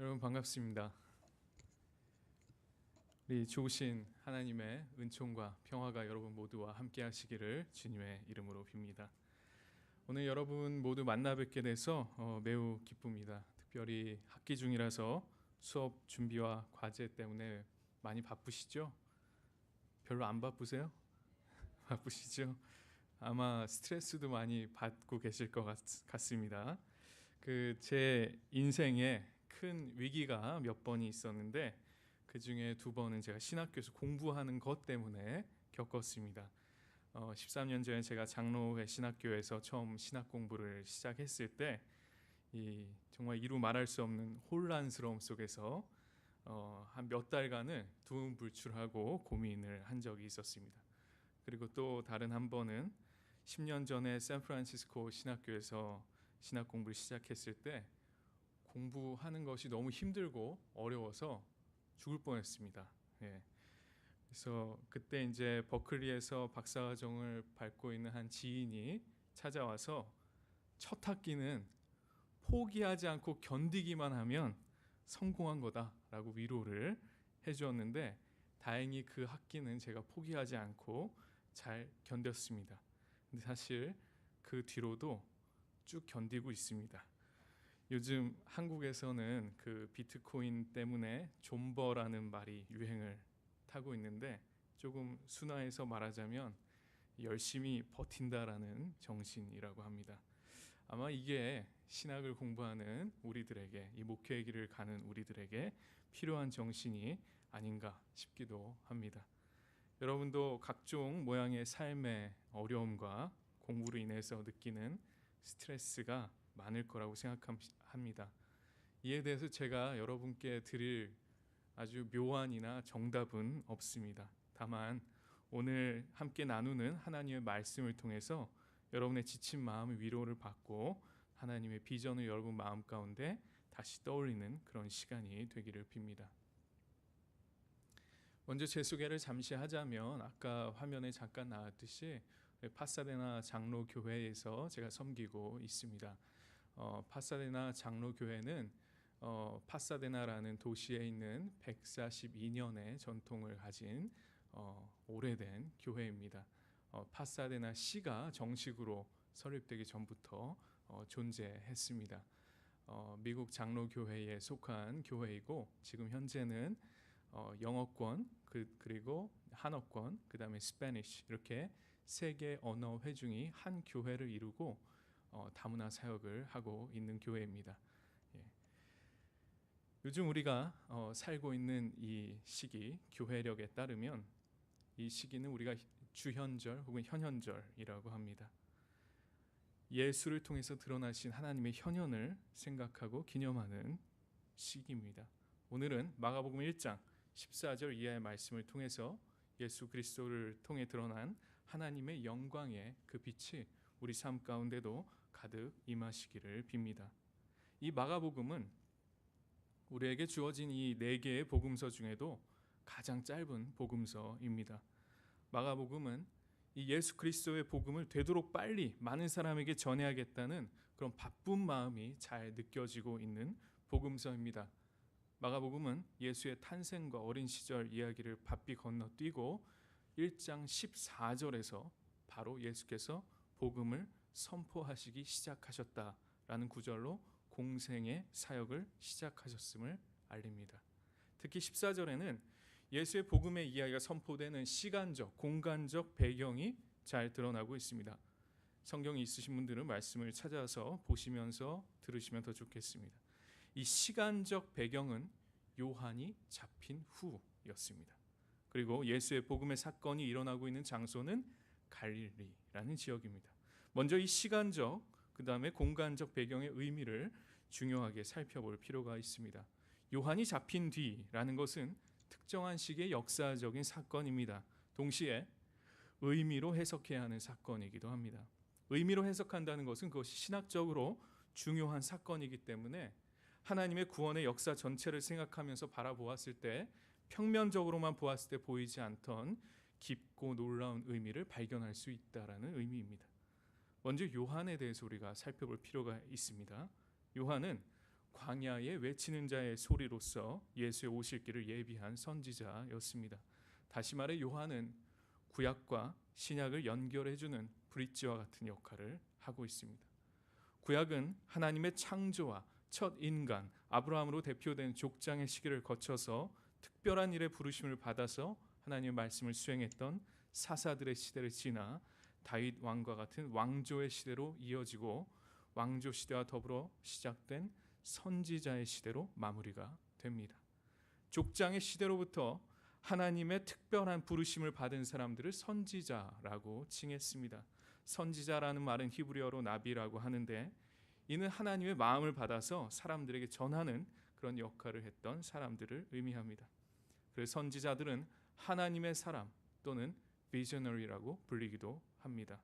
여러분 반갑습니다. 우리 좋으신 하나님의 은총과 평화가 여러분 모두와 함께 하시기를 주님의 이름으로 빕니다. 오늘 여러분 모두 만나 뵙게 돼서 어, 매우 기쁩니다. 특별히 학기 중이라서 수업 준비와 과제 때문에 많이 바쁘시죠? 별로 안 바쁘세요? 바쁘시죠? 아마 스트레스도 많이 받고 계실 것 같, 같습니다. 그 제 인생에 큰 위기가 몇 번이 있었는데 그 중에 두 번은 제가 신학교에서 공부하는 것 때문에 겪었습니다. 어, 13년 전에 제가 장로회 신학교에서 처음 신학 공부를 시작했을 때 이 정말 이루 말할 수 없는 혼란스러움 속에서 어, 한 몇 달간을 두음불출하고 고민을 한 적이 있었습니다. 그리고 또 다른 한 번은 10년 전에 샌프란시스코 신학교에서 신학 공부를 시작했을 때 공부하는 것이 너무 힘들고 어려워서 죽을 뻔했습니다. 예. 그래서 그때 이제 버클리에서 박사과정을 밟고 있는 한 지인이 찾아와서 첫 학기는 포기하지 않고 견디기만 하면 성공한 거다라고 위로를 해주었는데 다행히 그 학기는 제가 포기하지 않고 잘 견뎠습니다. 근데 사실 그 뒤로도 쭉 견디고 있습니다. 요즘 한국에서는 그 비트코인 때문에 존버라는 말이 유행을 타고 있는데 조금 순화해서 말하자면 열심히 버틴다라는 정신이라고 합니다. 아마 이게 신학을 공부하는 우리들에게 이 목회의 길을 가는 우리들에게 필요한 정신이 아닌가 싶기도 합니다. 여러분도 각종 모양의 삶의 어려움과 공부로 인해서 느끼는 스트레스가 많을 거라고 생각 합니다. 이에 대해서 제가 여러분께 드릴 아주 묘안이나 정답은 없습니다. 다만 오늘 함께 나누는 하나님의 말씀을 통해서 여러분의 지친 마음의 위로를 받고 하나님의 비전을 여러분 마음 가운데 다시 떠올리는 그런 시간이 되기를 빕니다. 먼저 제 소개를 잠시 하자면 아까 화면에 잠깐 나왔듯이 파사데나 장로 교회에서 제가 섬기고 있습니다. 어, 파사데나 장로 교회는 어, 파사데나라는 도시에 있는 142년의 전통을 가진 어, 오래된 교회입니다. 어, 파사데나 시가 정식으로 설립되기 전부터 어, 존재했습니다. 어, 미국 장로 교회에 속한 교회이고 지금 현재는 어, 영어권 그, 그리고 한어권 그 다음에 스페니쉬 이렇게 세 개 언어 회중이 한 교회를 이루고 어, 다문화 사역을 하고 있는 교회입니다. 예. 요즘 우리가 어, 살고 있는 이 시기 교회력에 따르면 이 시기는 우리가 주현절 혹은 현현절이라고 합니다. 예수를 통해서 드러나신 하나님의 현현을 생각하고 기념하는 시기입니다. 오늘은 마가복음 1장 14절 이하의 말씀을 통해서 예수 그리스도를 통해 드러난 하나님의 영광의 그 빛이 우리 삶 가운데도 가득 임하시기를 빕니다. 이 마가복음은 우리에게 주어진 이 네 개의 복음서 중에도 가장 짧은 복음서입니다. 마가복음은 이 예수 그리스도의 복음을 되도록 빨리 많은 사람에게 전해야겠다는 그런 바쁜 마음이 잘 느껴지고 있는 복음서입니다. 마가복음은 예수의 탄생과 어린 시절 이야기를 바삐 건너뛰고 1장 14절에서 바로 예수께서 복음을 선포하시기 시작하셨다라는 구절로 공생의 사역을 시작하셨음을 알립니다. 특히 14절에는 예수의 복음의 이야기가 선포되는 시간적, 공간적 배경이 잘 드러나고 있습니다. 성경이 있으신 분들은 말씀을 찾아서 보시면서 들으시면 더 좋겠습니다. 이 시간적 배경은 요한이 잡힌 후였습니다. 그리고 예수의 복음의 사건이 일어나고 있는 장소는 갈릴리라는 지역입니다. 먼저 이 시간적 그 다음에 공간적 배경의 의미를 중요하게 살펴볼 필요가 있습니다. 요한이 잡힌 뒤라는 것은 특정한 시기의 역사적인 사건입니다. 동시에 의미로 해석해야 하는 사건이기도 합니다. 의미로 해석한다는 것은 그것이 신학적으로 중요한 사건이기 때문에 하나님의 구원의 역사 전체를 생각하면서 바라보았을 때 평면적으로만 보았을 때 보이지 않던 깊고 놀라운 의미를 발견할 수 있다라는 의미입니다. 먼저 요한에 대해서 우리가 살펴볼 필요가 있습니다. 요한은 광야에 외치는 자의 소리로서 예수의 오실 길을 예비한 선지자였습니다. 다시 말해 요한은 구약과 신약을 연결해 주는 브릿지와 같은 역할을 하고 있습니다. 구약은 하나님의 창조와 첫 인간 아브라함으로 대표된 족장의 시기를 거쳐서 특별한 일에 부르심을 받아서 하나님의 말씀을 수행했던 사사들의 시대를 지나 다윗 왕과 같은 왕조의 시대로 이어지고 왕조 시대와 더불어 시작된 선지자의 시대로 마무리가 됩니다. 족장의 시대로부터 하나님의 특별한 부르심을 받은 사람들을 선지자라고 칭했습니다. 선지자라는 말은 히브리어로 나비라고 하는데 이는 하나님의 마음을 받아서 사람들에게 전하는 그런 역할을 했던 사람들을 의미합니다. 그래서 선지자들은 하나님의 사람 또는 비저너리라고 불리기도 합니다.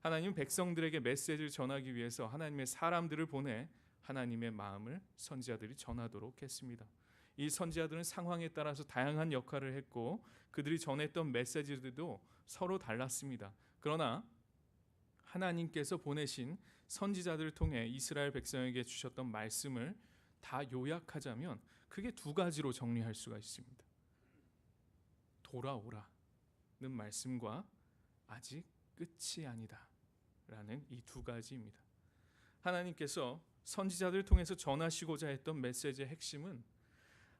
하나님 백성들에게 메시지를 전하기 위해서 하나님의 사람들을 보내 하나님의 마음을 선지자들이 전하도록 했습니다. 이 선지자들은 상황에 따라서 다양한 역할을 했고 그들이 전했던 메시지들도 서로 달랐습니다. 그러나 하나님께서 보내신 선지자들을 통해 이스라엘 백성에게 주셨던 말씀을 다 요약하자면 크게 두 가지로 정리할 수가 있습니다. 돌아오라는 말씀과 아직 끝이 아니다라는 이 두 가지입니다. 하나님께서 선지자들을 통해서 전하시고자 했던 메시지의 핵심은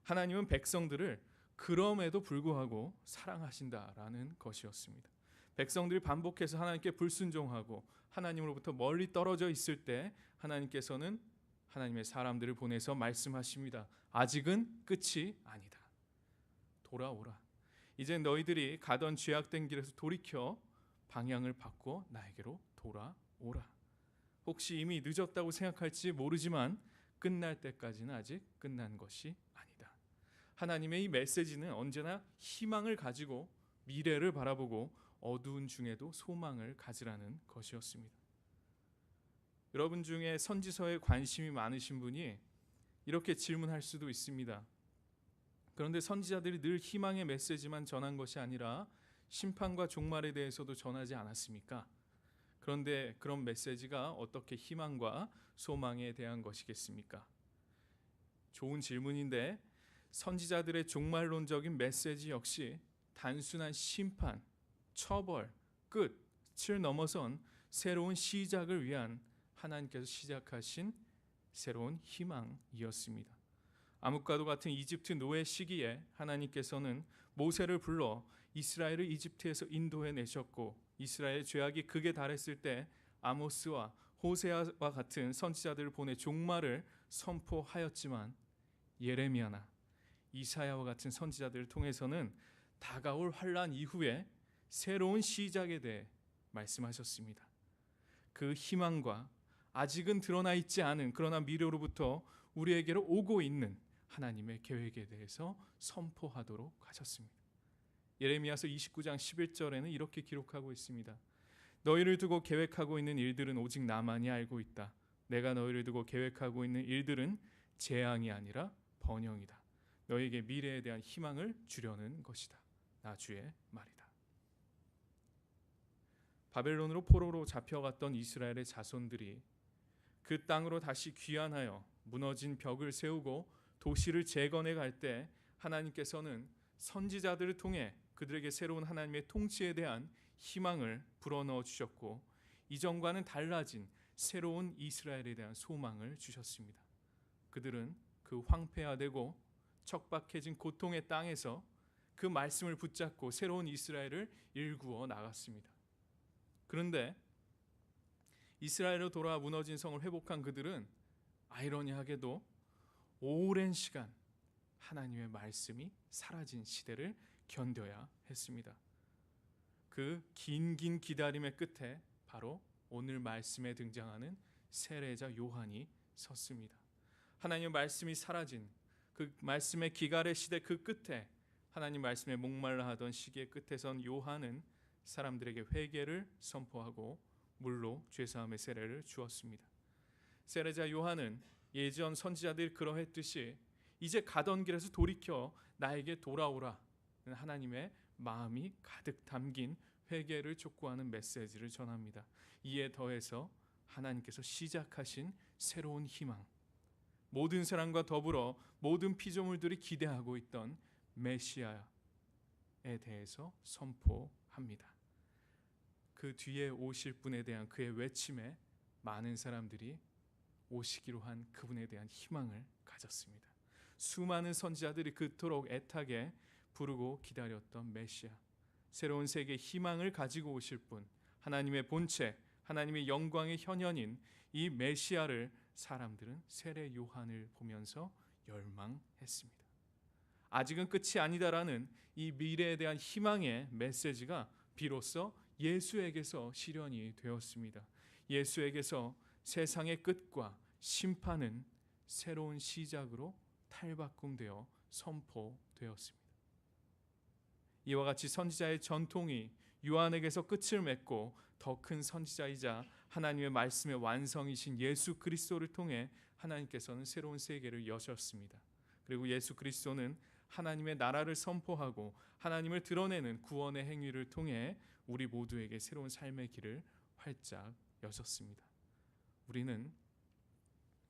하나님은 백성들을 그럼에도 불구하고 사랑하신다라는 것이었습니다. 백성들이 반복해서 하나님께 불순종하고 하나님으로부터 멀리 떨어져 있을 때 하나님께서는 하나님의 사람들을 보내서 말씀하십니다. 아직은 끝이 아니다. 돌아오라. 이제 너희들이 가던 죄악된 길에서 돌이켜 방향을 바꿔 나에게로 돌아오라. 혹시 이미 늦었다고 생각할지 모르지만 끝날 때까지는 아직 끝난 것이 아니다. 하나님의 이 메시지는 언제나 희망을 가지고 미래를 바라보고 어두운 중에도 소망을 가지라는 것이었습니다. 여러분 중에 선지서에 관심이 많으신 분이 이렇게 질문할 수도 있습니다. 그런데 선지자들이 늘 희망의 메시지만 전한 것이 아니라 심판과 종말에 대해서도 전하지 않았습니까? 그런데 그런 메시지가 어떻게 희망과 소망에 대한 것이겠습니까? 좋은 질문인데 선지자들의 종말론적인 메시지 역시 단순한 심판, 처벌, 끝을 넘어선 새로운 시작을 위한 하나님께서 시작하신 새로운 희망이었습니다. 암흑과도 같은 이집트 노예 시기에 하나님께서는 모세를 불러 이스라엘을 이집트에서 인도해 내셨고 이스라엘 죄악이 극에 달했을 때 아모스와 호세아와 같은 선지자들을 보내 종말을 선포하였지만 예레미야나 이사야와 같은 선지자들을 통해서는 다가올 환란 이후에 새로운 시작에 대해 말씀하셨습니다. 그 희망과 아직은 드러나 있지 않은 그러나 미래로부터 우리에게로 오고 있는 하나님의 계획에 대해서 선포하도록 하셨습니다. 예레미야서 29장 11절에는 이렇게 기록하고 있습니다. 너희를 두고 계획하고 있는 일들은 오직 나만이 알고 있다. 내가 너희를 두고 계획하고 있는 일들은 재앙이 아니라 번영이다. 너에게 미래에 대한 희망을 주려는 것이다. 나 주의 말이다. 바벨론으로 포로로 잡혀갔던 이스라엘의 자손들이 그 땅으로 다시 귀환하여 무너진 벽을 세우고 도시를 재건해 갈 때 하나님께서는 선지자들을 통해 그들에게 새로운 하나님의 통치에 대한 희망을 불어넣어 주셨고 이전과는 달라진 새로운 이스라엘에 대한 소망을 주셨습니다. 그들은 그 황폐화되고 척박해진 고통의 땅에서 그 말씀을 붙잡고 새로운 이스라엘을 일구어 나갔습니다. 그런데 이스라엘로 돌아와 무너진 성을 회복한 그들은 아이러니하게도 오랜 시간 하나님의 말씀이 사라진 시대를 견뎌야 했습니다. 그 긴긴 기다림의 끝에 바로 오늘 말씀에 등장하는 세례자 요한이 섰습니다. 하나님의 말씀이 사라진 그 말씀의 기갈의 시대 그 끝에 하나님 말씀에 목말라 하던 시기의 끝에 선 요한은 사람들에게 회개를 선포하고 물로 죄사함의 세례를 주었습니다. 세례자 요한은 예전 선지자들이 그러했듯이 이제 가던 길에서 돌이켜 나에게 돌아오라 하나님의 마음이 가득 담긴 회개를 촉구하는 메시지를 전합니다. 이에 더해서 하나님께서 시작하신 새로운 희망 모든 사람과 더불어 모든 피조물들이 기대하고 있던 메시아에 대해서 선포합니다. 그 뒤에 오실 분에 대한 그의 외침에 많은 사람들이 오시기로 한 그분에 대한 희망을 가졌습니다. 수많은 선지자들이 그토록 애타게 부르고 기다렸던 메시아, 새로운 세계 희망을 가지고 오실 분, 하나님의 본체, 하나님의 영광의 현현인 이 메시아를 사람들은 세례 요한을 보면서 열망했습니다. 아직은 끝이 아니다라는 이 미래에 대한 희망의 메시지가 비로소 예수에게서 실현이 되었습니다. 예수에게서 세상의 끝과 심판은 새로운 시작으로 탈바꿈되어 선포되었습니다. 이와 같이 선지자의 전통이 요한에게서 끝을 맺고 더 큰 선지자이자 하나님의 말씀의 완성이신 예수 그리스도를 통해 하나님께서는 새로운 세계를 여셨습니다. 그리고 예수 그리스도는 하나님의 나라를 선포하고 하나님을 드러내는 구원의 행위를 통해 우리 모두에게 새로운 삶의 길을 활짝 여셨습니다. 우리는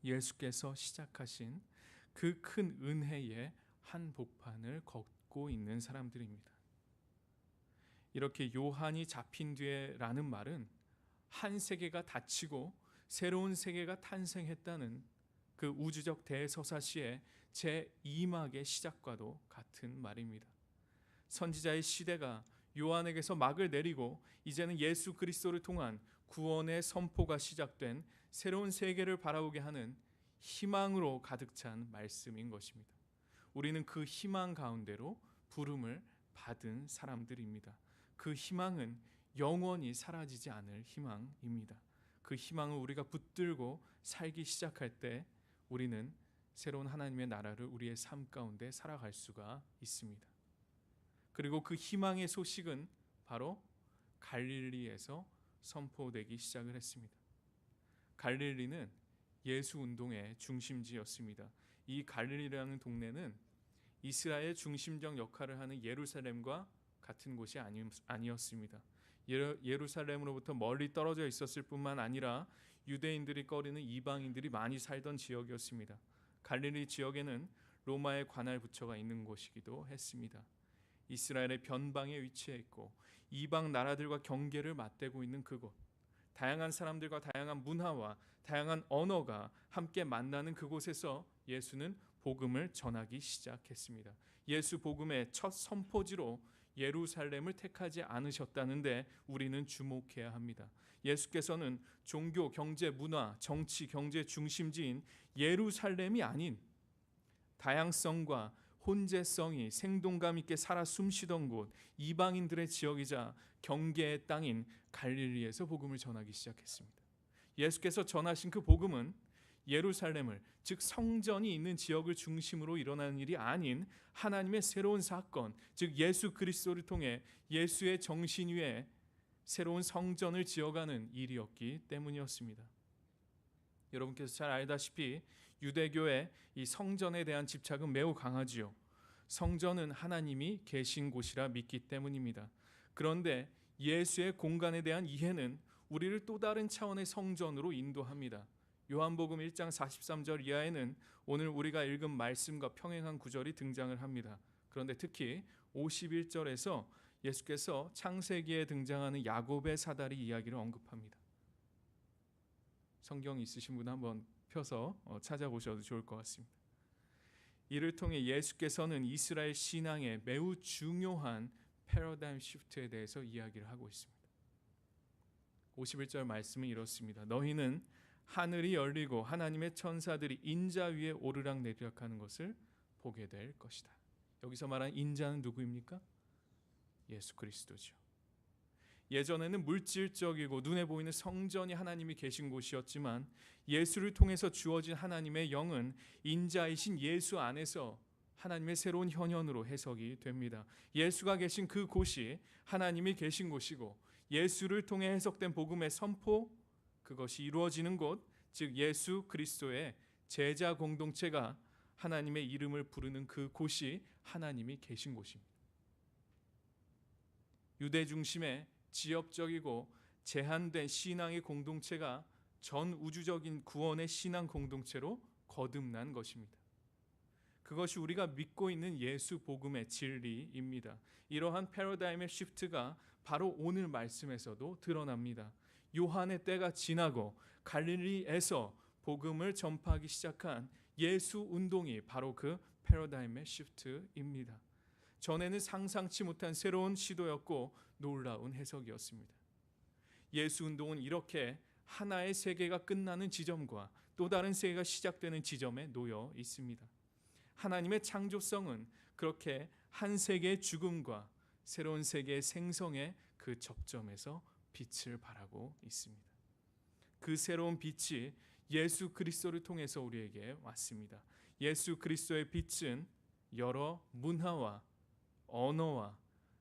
예수께서 시작하신 그 큰 은혜의 한 복판을 걷고 있는 사람들입니다. 이렇게 요한이 잡힌 뒤에라는 말은 한 세계가 닫히고 새로운 세계가 탄생했다는 그 우주적 대서사시의 제 2막의 시작과도 같은 말입니다. 선지자의 시대가 요한에게서 막을 내리고 이제는 예수 그리스도를 통한 구원의 선포가 시작된 새로운 세계를 바라보게 하는 희망으로 가득 찬 말씀인 것입니다. 우리는 그 희망 가운데로 부름을 받은 사람들입니다. 그 희망은 영원히 사라지지 않을 희망입니다. 그 희망을 우리가 붙들고 살기 시작할 때 우리는 새로운 하나님의 나라를 우리의 삶 가운데 살아갈 수가 있습니다. 그리고 그 희망의 소식은 바로 갈릴리에서 선포되기 시작을 했습니다. 갈릴리는 예수 운동의 중심지였습니다. 이 갈릴리라는 동네는 이스라엘 중심적 역할을 하는 예루살렘과 같은 곳이 아니었습니다. 예루살렘으로부터 멀리 떨어져 있었을 뿐만 아니라 유대인들이 꺼리는 이방인들이 많이 살던 지역이었습니다. 갈릴리 지역에는 로마의 관할 부처가 있는 곳이기도 했습니다. 이스라엘의 변방에 위치해 있고 이방 나라들과 경계를 맞대고 있는 그곳. 다양한 사람들과 다양한 문화와 다양한 언어가 함께 만나는 그곳에서 예수는 복음을 전하기 시작했습니다. 예수 복음의 첫 선포지로 예루살렘을 택하지 않으셨다는데 우리는 주목해야 합니다. 예수께서는 종교, 경제, 문화, 정치, 경제 중심지인 예루살렘이 아닌 다양성과 혼재성이 생동감 있게 살아 숨쉬던 곳 이방인들의 지역이자 경계의 땅인 갈릴리에서 복음을 전하기 시작했습니다. 예수께서 전하신 그 복음은 예루살렘을 즉 성전이 있는 지역을 중심으로 일어나는 일이 아닌 하나님의 새로운 사건 즉 예수 그리스도를 통해 예수의 정신 위에 새로운 성전을 지어가는 일이었기 때문이었습니다. 여러분께서 잘 알다시피 유대교의 이 성전에 대한 집착은 매우 강하지요. 성전은 하나님이 계신 곳이라 믿기 때문입니다. 그런데 예수의 공간에 대한 이해는 우리를 또 다른 차원의 성전으로 인도합니다. 요한복음 1장 43절 이하에는 오늘 우리가 읽은 말씀과 평행한 구절이 등장을 합니다. 그런데 특히 51절에서 예수께서 창세기에 등장하는 야곱의 사다리 이야기를 언급합니다. 성경 있으신 분 한번 펴서 어, 찾아보셔도 좋을 것 같습니다. 이를 통해 예수께서는 이스라엘 신앙의 매우 중요한 패러다임 시프트에 대해서 이야기를 하고 있습니다. 51절 말씀은 이렇습니다. 너희는 하늘이 열리고 하나님의 천사들이 인자 위에 오르락 내리락 하는 것을 보게 될 것이다. 여기서 말한 인자는 누구입니까? 예수 그리스도죠. 예전에는 물질적이고 눈에 보이는 성전이 하나님이 계신 곳이었지만 예수를 통해서 주어진 하나님의 영은 인자이신 예수 안에서 하나님의 새로운 현현으로 해석이 됩니다. 예수가 계신 그 곳이 하나님이 계신 곳이고 예수를 통해 해석된 복음의 선포 그것이 이루어지는 곳, 즉 예수 그리스도의 제자 공동체가 하나님의 이름을 부르는 그 곳이 하나님이 계신 곳입니다. 유대 중심의 지역적이고 제한된 신앙의 공동체가 전 우주적인 구원의 신앙 공동체로 거듭난 것입니다. 그것이 우리가 믿고 있는 예수 복음의 진리입니다. 이러한 패러다임의 시프트가 바로 오늘 말씀에서도 드러납니다. 요한의 때가 지나고 갈릴리에서 복음을 전파하기 시작한 예수 운동이 바로 그 패러다임의 시프트입니다. 전에는 상상치 못한 새로운 시도였고 놀라운 해석이었습니다. 예수 운동은 이렇게 하나의 세계가 끝나는 지점과 또 다른 세계가 시작되는 지점에 놓여 있습니다. 하나님의 창조성은 그렇게 한 세계의 죽음과 새로운 세계의 생성의 그 접점에서 빛을 발하고 있습니다. 그 새로운 빛이 예수 그리스도를 통해서 우리에게 왔습니다. 예수 그리스도의 빛은 여러 문화와 언어와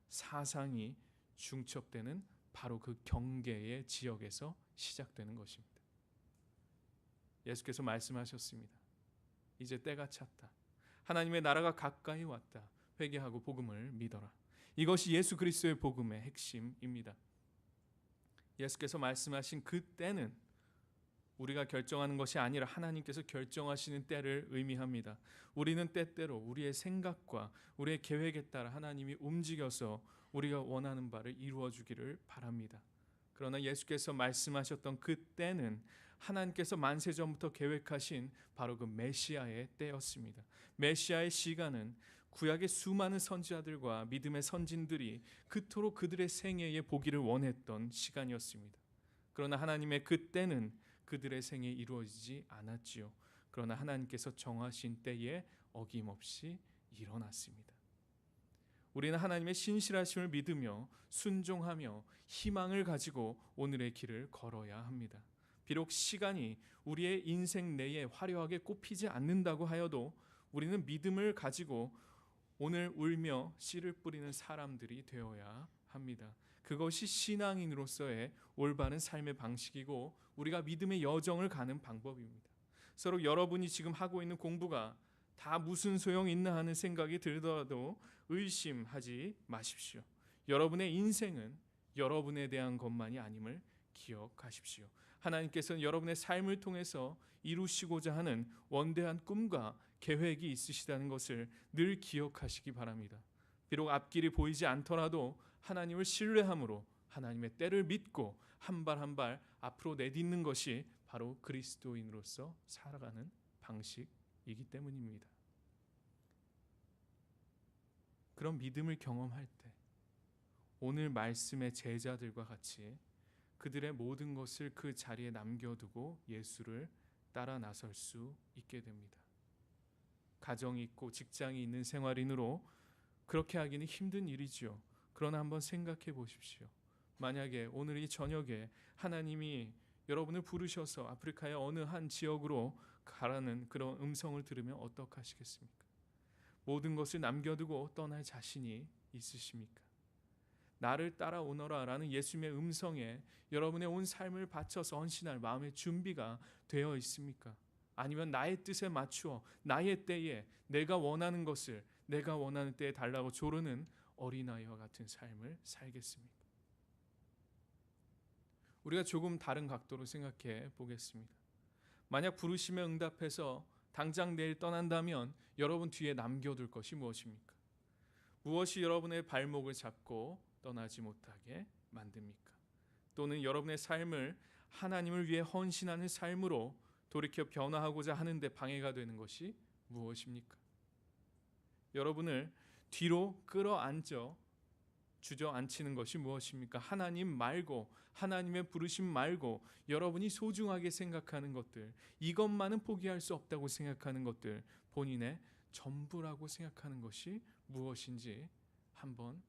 사상이 중첩되는 바로 그 경계의 지역에서 시작되는 것입니다. 예수께서 말씀하셨습니다. 이제 때가 찼다. 하나님의 나라가 가까이 왔다. 회개하고 복음을 믿어라. 이것이 예수 그리스도의 복음의 핵심입니다. 예수께서 말씀하신 그 때는 우리가 결정하는 것이 아니라 하나님께서 결정하시는 때를 의미합니다. 우리는 때때로 우리의 생각과 우리의 계획에 따라 하나님이 움직여서 우리가 원하는 바를 이루어 주기를 바랍니다. 그러나 예수께서 말씀하셨던 그 때는 하나님께서 만세 전부터 계획하신 바로 그 메시아의 때였습니다. 메시아의 시간은 구약의 수많은 선지자들과 믿음의 선진들이 그토록 그들의 생애에 보기를 원했던 시간이었습니다. 그러나 하나님의 그 때는 그들의 생에 이루어지지 않았지요. 그러나 하나님께서 정하신 때에 어김없이 일어났습니다. 우리는 하나님의 신실하심을 믿으며 순종하며 희망을 가지고 오늘의 길을 걸어야 합니다. 비록 시간이 우리의 인생 내에 화려하게 꼽히지 않는다고 하여도 우리는 믿음을 가지고 오늘 울며 씨를 뿌리는 사람들이 되어야 합니다. 그것이 신앙인으로서의 올바른 삶의 방식이고 우리가 믿음의 여정을 가는 방법입니다. 서로 여러분이 지금 하고 있는 공부가 다 무슨 소용 있나 하는 생각이 들더라도 의심하지 마십시오. 여러분의 인생은 여러분에 대한 것만이 아님을 기억하십시오. 하나님께서는 여러분의 삶을 통해서 이루시고자 하는 원대한 꿈과 계획이 있으시다는 것을 늘 기억하시기 바랍니다. 비록 앞길이 보이지 않더라도 하나님을 신뢰함으로 하나님의 때를 믿고 한 발 한 발 앞으로 내딛는 것이 바로 그리스도인으로서 살아가는 방식이기 때문입니다. 그런 믿음을 경험할 때 오늘 말씀의 제자들과 같이 그들의 모든 것을 그 자리에 남겨두고 예수를 따라 나설 수 있게 됩니다. 가정이 있고 직장이 있는 생활인으로 그렇게 하기는 힘든 일이지요. 그러나 한번 생각해 보십시오. 만약에 오늘 이 저녁에 하나님이 여러분을 부르셔서 아프리카의 어느 한 지역으로 가라는 그런 음성을 들으면 어떡하시겠습니까? 모든 것을 남겨두고 떠날 자신이 있으십니까? 나를 따라오너라라는 예수님의 음성에 여러분의 온 삶을 바쳐서 헌신할 마음의 준비가 되어 있습니까? 아니면 나의 뜻에 맞추어 나의 때에 내가 원하는 것을 내가 원하는 때에 달라고 조르는 어린아이와 같은 삶을 살겠습니까? 우리가 조금 다른 각도로 생각해 보겠습니다. 만약 부르심에 응답해서 당장 내일 떠난다면 여러분 뒤에 남겨둘 것이 무엇입니까? 무엇이 여러분의 발목을 잡고 떠나지 못하게 만듭니까? 또는 여러분의 삶을 하나님을 위해 헌신하는 삶으로 돌이켜 변화하고자 하는데 방해가 되는 것이 무엇입니까? 여러분을 뒤로 끌어안죠. 주저앉히는 것이 무엇입니까? 하나님 말고 하나님의 부르심 말고 여러분이 소중하게 생각하는 것들 이것만은 포기할 수 없다고 생각하는 것들 본인의 전부라고 생각하는 것이 무엇인지 한번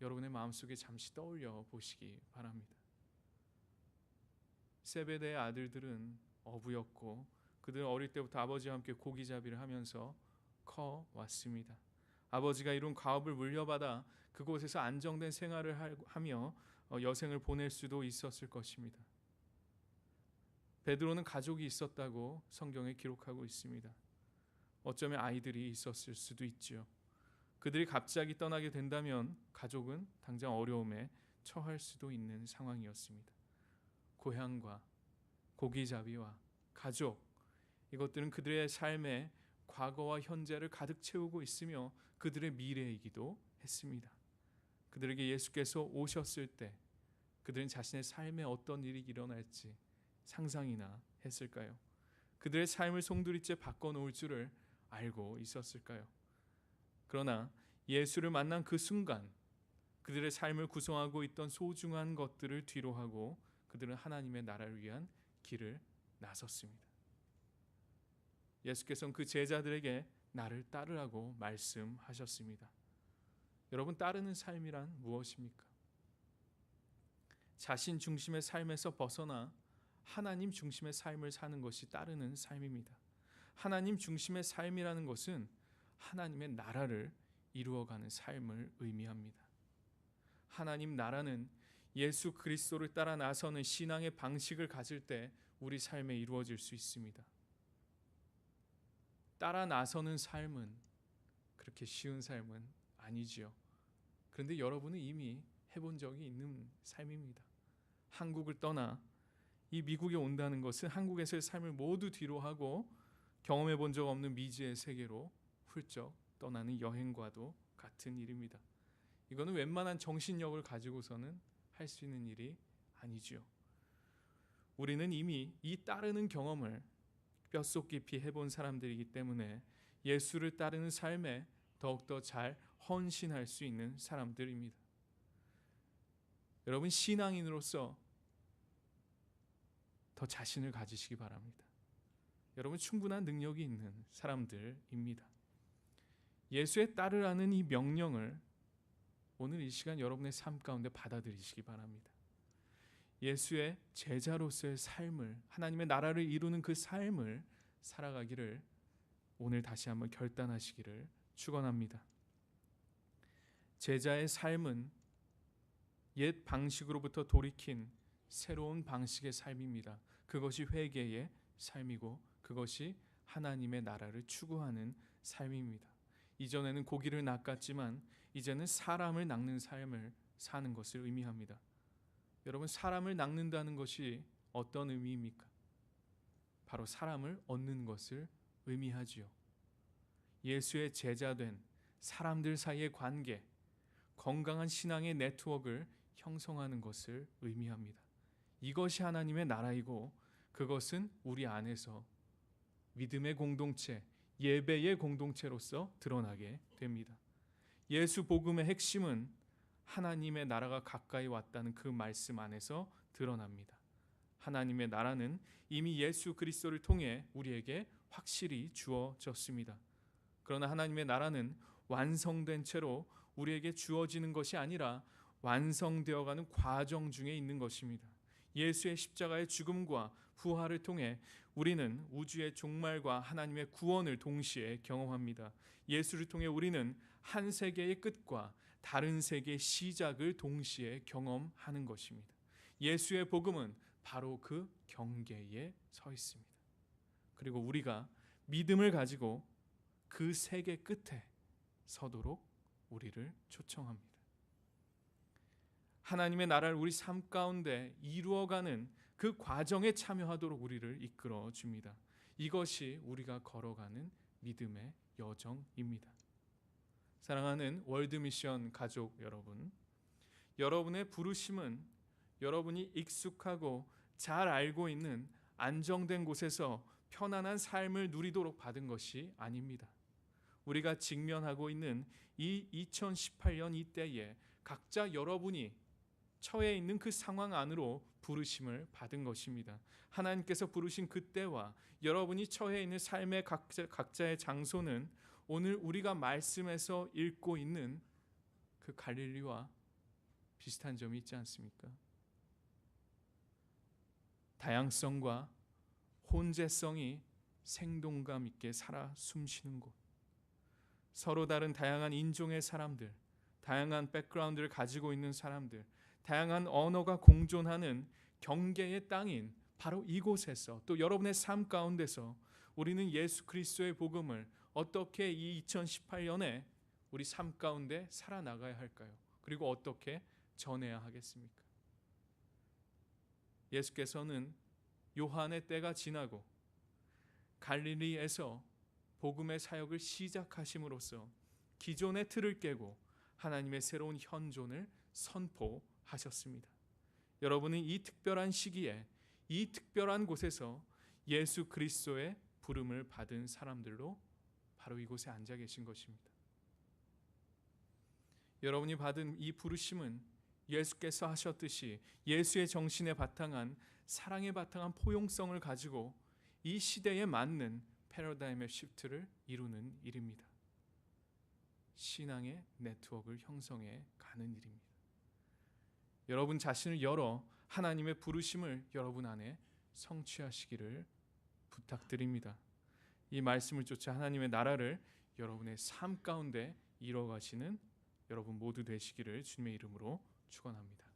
여러분의 마음속에 잠시 떠올려 보시기 바랍니다. 세베대의 아들들은 어부였고 그들은 어릴 때부터 아버지와 함께 고기잡이를 하면서 커 왔습니다. 아버지가 이룬 가업을 물려받아 그곳에서 안정된 생활을 하며 어, 여생을 보낼 수도 있었을 것입니다. 베드로는 가족이 있었다고 성경에 기록하고 있습니다. 어쩌면 아이들이 있었을 수도 있지요. 그들이 갑자기 떠나게 된다면 가족은 당장 어려움에 처할 수도 있는 상황이었습니다. 고향과 고기잡이와 가족 이것들은 그들의 삶에 과거와 현재를 가득 채우고 있으며 그들의 미래이기도 했습니다. 그들에게 예수께서 오셨을 때 그들은 자신의 삶에 어떤 일이 일어날지 상상이나 했을까요? 그들의 삶을 송두리째 바꿔놓을 줄을 알고 있었을까요? 그러나 예수를 만난 그 순간 그들의 삶을 구성하고 있던 소중한 것들을 뒤로하고 그들은 하나님의 나라를 위한 길을 나섰습니다. 예수께서는 그 제자들에게 나를 따르라고 말씀하셨습니다. 여러분 따르는 삶이란 무엇입니까? 자신 중심의 삶에서 벗어나 하나님 중심의 삶을 사는 것이 따르는 삶입니다. 하나님 중심의 삶이라는 것은 하나님의 나라를 이루어가는 삶을 의미합니다. 하나님 나라는 예수 그리스도를 따라 나서는 신앙의 방식을 가질 때 우리 삶에 이루어질 수 있습니다. 따라 나서는 삶은 그렇게 쉬운 삶은 아니지요. 그런데 여러분은 이미 해본 적이 있는 삶입니다. 한국을 떠나 이 미국에 온다는 것은 한국에서의 삶을 모두 뒤로 하고 경험해 본 적 없는 미지의 세계로 훌쩍 떠나는 여행과도 같은 일입니다. 이거는 웬만한 정신력을 가지고서는 할 수 있는 일이 아니지요. 우리는 이미 이 따르는 경험을 뼛속 깊이 해본 사람들이기 때문에 예수를 따르는 삶에 더욱더 잘 헌신할 수 있는 사람들입니다. 여러분 신앙인으로서 더 자신을 가지시기 바랍니다. 여러분 충분한 능력이 있는 사람들입니다. 예수의 따르라는 이 명령을 오늘 이 시간 여러분의 삶 가운데 받아들이시기 바랍니다. 예수의 제자로서의 삶을 하나님의 나라를 이루는 그 삶을 살아가기를 오늘 다시 한번 결단하시기를 축원합니다. 제자의 삶은 옛 방식으로부터 돌이킨 새로운 방식의 삶입니다. 그것이 회개의 삶이고 그것이 하나님의 나라를 추구하는 삶입니다. 이전에는 고기를 낚았지만 이제는 사람을 낚는 삶을 사는 것을 의미합니다. 여러분 사람을 낚는다는 것이 어떤 의미입니까? 바로 사람을 얻는 것을 의미하지요. 예수의 제자된 사람들 사이의 관계, 건강한 신앙의 네트워크를 형성하는 것을 의미합니다. 이것이 하나님의 나라이고 그것은 우리 안에서 믿음의 공동체, 예배의 공동체로서 드러나게 됩니다. 예수 복음의 핵심은 하나님의 나라가 가까이 왔다는 그 말씀 안에서 드러납니다. 하나님의 나라는 이미 예수 그리스도를 통해 우리에게 확실히 주어졌습니다. 그러나 하나님의 나라는 완성된 채로 우리에게 주어지는 것이 아니라 완성되어 가는 과정 중에 있는 것입니다. 예수의 십자가의 죽음과 부활을 통해 우리는 우주의 종말과 하나님의 구원을 동시에 경험합니다. 예수를 통해 우리는 한 세계의 끝과 다른 세계의 시작을 동시에 경험하는 것입니다. 예수의 복음은 바로 그 경계에 서 있습니다. 그리고 우리가 믿음을 가지고 그 세계 끝에 서도록 우리를 초청합니다. 하나님의 나라를 우리 삶 가운데 이루어가는 그 과정에 참여하도록 우리를 이끌어 줍니다. 이것이 우리가 걸어가는 믿음의 여정입니다. 사랑하는 월드미션 가족 여러분, 여러분의 부르심은 여러분이 익숙하고 잘 알고 있는 안정된 곳에서 편안한 삶을 누리도록 받은 것이 아닙니다. 우리가 직면하고 있는 이 2018년 이때에 각자 여러분이 처해 있는 그 상황 안으로 부르심을 받은 것입니다. 하나님께서 부르신 그때와 여러분이 처해 있는 삶의 각자, 각자의 장소는 오늘 우리가 말씀에서 읽고 있는 그 갈릴리와 비슷한 점이 있지 않습니까? 다양성과 혼재성이 생동감 있게 살아 숨쉬는 곳. 서로 다른 다양한 인종의 사람들, 다양한 백그라운드를 가지고 있는 사람들, 다양한 언어가 공존하는 경계의 땅인 바로 이곳에서 또 여러분의 삶 가운데서 우리는 예수 그리스도의 복음을 어떻게 이 2018년에 우리 삶 가운데 살아나가야 할까요? 그리고 어떻게 전해야 하겠습니까? 예수께서는 요한의 때가 지나고 갈릴리에서 복음의 사역을 시작하심으로써 기존의 틀을 깨고 하나님의 새로운 현존을 선포하셨습니다. 여러분은 이 특별한 시기에 이 특별한 곳에서 예수 그리스도의 부름을 받은 사람들로 바로 이곳에 앉아 계신 것입니다. 여러분이 받은 이 부르심은 예수께서 하셨듯이 예수의 정신에 바탕한 사랑에 바탕한 포용성을 가지고 이 시대에 맞는 패러다임의 시프트를 이루는 일입니다. 신앙의 네트워크를 형성해 가는 일입니다. 여러분 자신을 열어 하나님의 부르심을 여러분 안에 성취하시기를 부탁드립니다. 이 말씀을 쫓아 하나님의 나라를 여러분의 삶 가운데 이뤄가시는 여러분 모두 되시기를 주님의 이름으로 축원합니다.